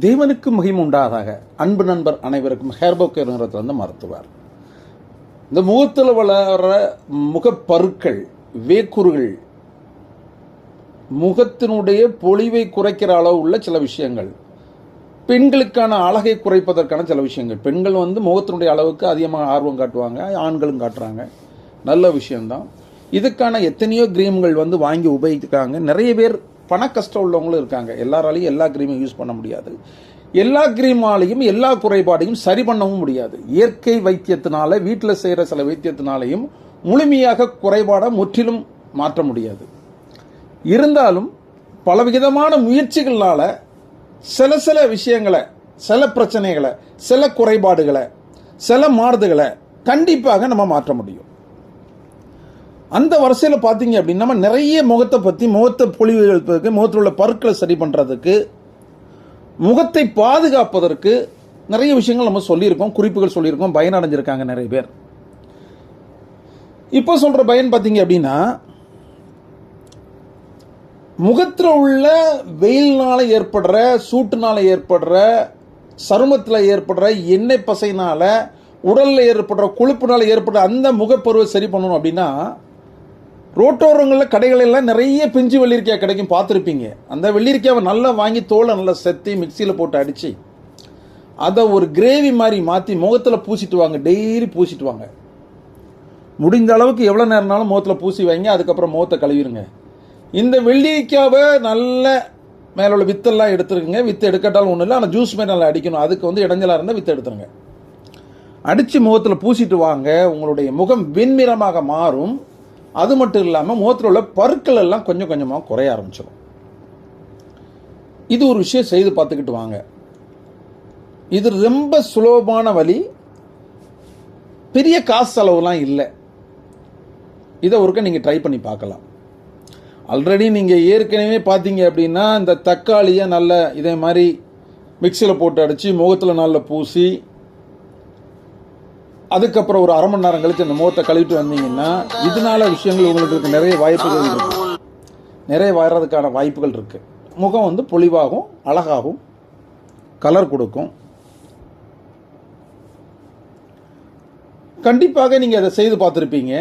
தேவனுக்கு மகிமை உண்டாதாக அன்பு நண்பர் அனைவருக்கும் ஹேர்போக்கர் நிறுவனத்திலிருந்து மருத்துவர். இந்த முகத்தில் வளர முகப்பருக்கள் வேக்குறுகள் முகத்தினுடைய பொலிவை குறைக்கிற அளவு உள்ள சில விஷயங்கள். பெண்களுக்கான அழகை குறைப்பதற்கான சில விஷயங்கள். பெண்கள் வந்து முகத்தினுடைய அளவுக்கு அதிகமாக ஆர்வம் காட்டுவாங்க ஆண்களும் காட்டுறாங்க. நல்ல விஷயம்தான். இதுக்கான எத்தனையோ கிரீம்கள் வந்து வாங்கி உபயோகிக்கிறாங்க. நிறைய பேர் பண கஷ்டம் உள்ளவங்களும் இருக்காங்க. எல்லாராலையும் எல்லா கிரீமையும் யூஸ் பண்ண முடியாது. எல்லா கிரீமாலையும் எல்லா குறைபாடையும் சரி பண்ணவும் முடியாது. இயற்கை வைத்தியத்தினால வீட்டில் செய்கிற சில வைத்தியத்தினாலையும் முழுமையாக குறைபாடை முற்றிலும் மாற்ற முடியாது. இருந்தாலும் பலவிதமான முயற்சிகளால் சில சில விஷயங்களை சில பிரச்சனைகளை சில குறைபாடுகளை சில மாறுதுகளை கண்டிப்பாக நம்ம மாற்ற முடியும். அந்த வரிசையில் பார்த்தீங்க அப்படின்னா நம்ம நிறைய முகத்தை பற்றி முகத்தை பொழிவுகளுக்கு முகத்தில் உள்ள பருக்களை சரி பண்ணுறதுக்கு முகத்தை பாதுகாப்பதற்கு நிறைய விஷயங்கள் நம்ம சொல்லியிருக்கோம் குறிப்புகள் சொல்லியிருக்கோம் பயனடைஞ்சிருக்காங்க நிறைய பேர். இப்போ சொல்கிற பயன் பார்த்தீங்க அப்படின்னா முகத்தில் உள்ள வெயில்னால் ஏற்படுற சூட்டுனால் ஏற்படுற சருமத்தில் ஏற்படுற எண்ணெய் பசையினால் உடலில் ஏற்படுற கொழுப்புனால் ஏற்படுற அந்த முகப்பருவை சரி பண்ணணும் அப்படின்னா ரோட்டோரங்களில் கடைகளெல்லாம் நிறைய பிஞ்சு வெள்ளரிக்காய் கிடைக்கும் பார்த்துருப்பீங்க. அந்த வெள்ளரிக்காவை நல்லா வாங்கி தோலை நல்லா செத்தி மிக்சியில் போட்டு அடித்து அதை ஒரு கிரேவி மாதிரி மாற்றி முகத்தில் பூசிட்டு வாங்க டெய்லி பூசிட்டு வாங்க. முடிந்த அளவுக்கு எவ்வளோ நேரம்னாலும் முகத்தில் பூசி வைங்க அதுக்கப்புறம் முகத்தை கழுவிடுங்க. இந்த வெள்ளிக்காவை நல்ல மேலே உள்ள வித்தெல்லாம் எடுத்துருக்குங்க. வித்து எடுக்கட்டாலும் ஒன்றும் இல்லை ஆனால் ஜூஸ் மாதிரி நல்லா அடிக்கணும். அதுக்கு வந்து இடைஞ்சலாக இருந்தால் வித்து எடுத்துருங்க. அடித்து முகத்தில் பூசிட்டு வாங்க உங்களுடைய முகம் வெண்மிறமாக மாறும். அது மட்டும் இல்லாமல் முகத்தில் உள்ள பருக்கள் எல்லாம் கொஞ்சம் கொஞ்சமாக குறைய ஆரம்பிச்சிடும் இது ஒரு விஷயம் செய்து பார்த்துக்கிட்டு வாங்க. இது ரொம்ப சுலபமான வழி. பெரிய காசு செலவுலாம் இல்லை. இதை ஒருக்க நீங்கள் ட்ரை பண்ணி பார்க்கலாம். ஆல்ரெடி நீங்கள் ஏற்கனவே பார்த்தீங்க அப்படின்னா இந்த தக்காளியை நல்ல இதே மாதிரி மிக்சியில் போட்டு அடித்து முகத்தில் நல்லா பூசி அதுக்கப்புறம் ஒரு அரை மணி நேரம் கழித்து அந்த முகத்தை கழுவிட்டு வந்தீங்கன்னா இதனால விஷயங்கள் உங்களுக்கு நிறைய வாய்ப்புகள் இருக்கு. நிறைய வர்றதுக்கான வாய்ப்புகள் இருக்கு. முகம் வந்து பொலிவாகும் அழகாகும் கலர் கொடுக்கும். கண்டிப்பாக நீங்கள் அதை செய்து பார்த்துருப்பீங்க.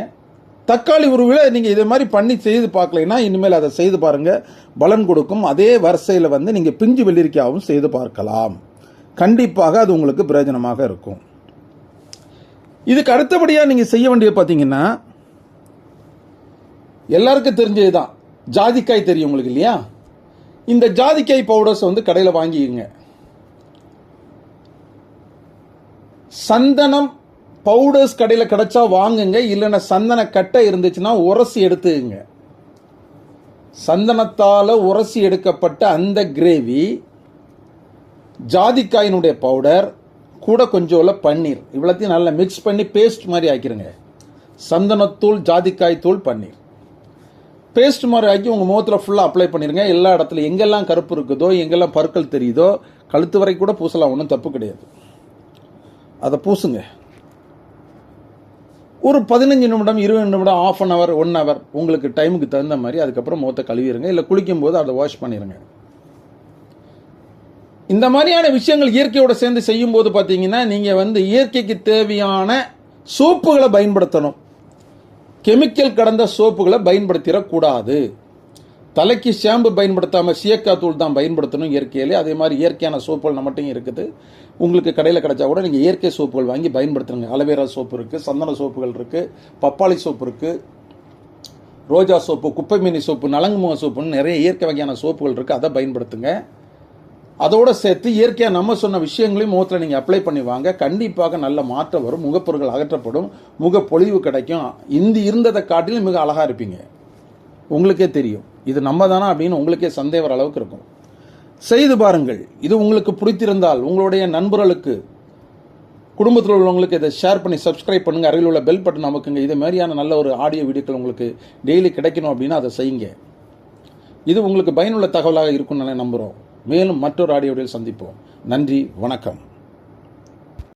தக்காளி உருவில் நீங்கள் இதை மாதிரி பண்ணி செய்து பார்க்கலைன்னா இனிமேல் அதை செய்து பாருங்கள் பலன் கொடுக்கும். அதே வரிசையில் வந்து நீங்கள் பிஞ்சு வெள்ளரிக்காவும் செய்து பார்க்கலாம். கண்டிப்பாக அது உங்களுக்கு பிரயோஜனமாக இருக்கும். இதுக்கு அடுத்தபடியாக நீங்கள் செய்ய வேண்டியது பார்த்தீங்கன்னா எல்லாருக்கும் தெரிஞ்சது தான் ஜாதிக்காய் தெரியும் உங்களுக்கு இல்லையா? இந்த ஜாதிக்காய் பவுடர்ஸ் வந்து கடையில் வாங்கிக்கோங்க. சந்தனம் பவுடர்ஸ் கடையில் கிடைச்சா வாங்குங்க இல்லைன்னா சந்தன கட்டை இருந்துச்சுன்னா உரசி எடுத்துக்கங்க. சந்தனத்தால் உரசி எடுக்கப்பட்ட அந்த கிரேவி ஜாதிக்காயினுடைய பவுடர் கூட கொஞ்சோல பன்னீர். இவ்வளோத்தையும் நல்லா மிக்ஸ் பண்ணி பேஸ்ட் மாதிரி ஆக்கிருங்க. சந்தனத்தூள் ஜாதிக்காய் தூள் பன்னீர். பேஸ்ட் மாதிரி ஆக்கி உங்கள் முகத்தில் ஃபுல்லாக அப்ளை பண்ணிடுங்க எல்லா இடத்துல எங்கெல்லாம் கருப்பு இருக்குதோ எங்கெல்லாம் பருக்கள் தெரியுதோ கழுத்து வரை கூட பூசலாம். ஒன்றும் தப்பு கிடையாது. அதை பூசுங்க. ஒரு பதினஞ்சு நிமிடம் இருபது நிமிடம் half an hour one hour உங்களுக்கு டைமுக்கு தகுந்த மாதிரி அதுக்கப்புறம் முகத்தை கழுவிடுங்க இல்லை குளிக்கும் போது அதை வாஷ் பண்ணிடுங்க இந்த மாதிரியான விஷயங்கள் இயற்கையோட சேர்ந்து செய்யும்போது பார்த்தீங்கன்னா நீங்கள் வந்து இயற்கைக்கு தேவையான சோப்புகளை பயன்படுத்தணும். கெமிக்கல் கடந்த சோப்புகளை பயன்படுத்திடக்கூடாது. தலைக்கு ஷாம்பு பயன்படுத்தாமல் சீயக்காய் தூள் தான் பயன்படுத்தணும் இயற்கையிலே. அதே மாதிரி இயற்கையான சோப்புகள் நம்மகிட்டையும் இருக்குது. உங்களுக்கு கடையில் கிடைச்சா கூட நீங்கள் இயற்கை சோப்புகள் வாங்கி பயன்படுத்துங்க. அலவேரா சோப்பு இருக்குது சந்தன சோப்புகள் இருக்குது பப்பாளி சோப்பு இருக்குது ரோஜா சோப்பு குப்பை மீனி சோப்பு நலங்கு முக சோப்புன்னு நிறைய இயற்கை வகையான சோப்புகள் இருக்குது அதை பயன்படுத்துங்க. அதோட சேர்த்து இயற்கையாக நம்ம சொன்ன விஷயங்களையும் முகத்தில் நீங்கள் அப்ளை பண்ணி வாங்க. கண்டிப்பாக நல்ல மாற்றம் வரும். முகப்பொருட்கள் அகற்றப்படும். முகப்பொழிவு கிடைக்கும். இந்தி இருந்ததை காட்டிலும் மிக அழகாக இருப்பீங்க. உங்களுக்கே தெரியும். இது நம்ம தானா அப்படின்னு உங்களுக்கே சந்தேக வர அளவுக்கு இருக்கும். செய்து பாருங்கள். இது உங்களுக்கு பிடித்திருந்தால் உங்களுடைய நண்பர்களுக்கு குடும்பத்தில் உள்ளவங்களுக்கு இதை ஷேர் பண்ணி சப்ஸ்கிரைப் பண்ணுங்கள் அருகில் உள்ள பெல் பட்டன் நமக்குங்க இது மாதிரியான நல்ல ஒரு ஆடியோ வீடியோக்கள் உங்களுக்கு டெய்லி கிடைக்கணும் அப்படின்னா அதை செய்யுங்க. இது உங்களுக்கு பயனுள்ள தகவலாக இருக்கும்னு நான் நம்புகிறோம் மேலும் மற்றொரு ஆடியோவில் சந்திப்போம். நன்றி வணக்கம்.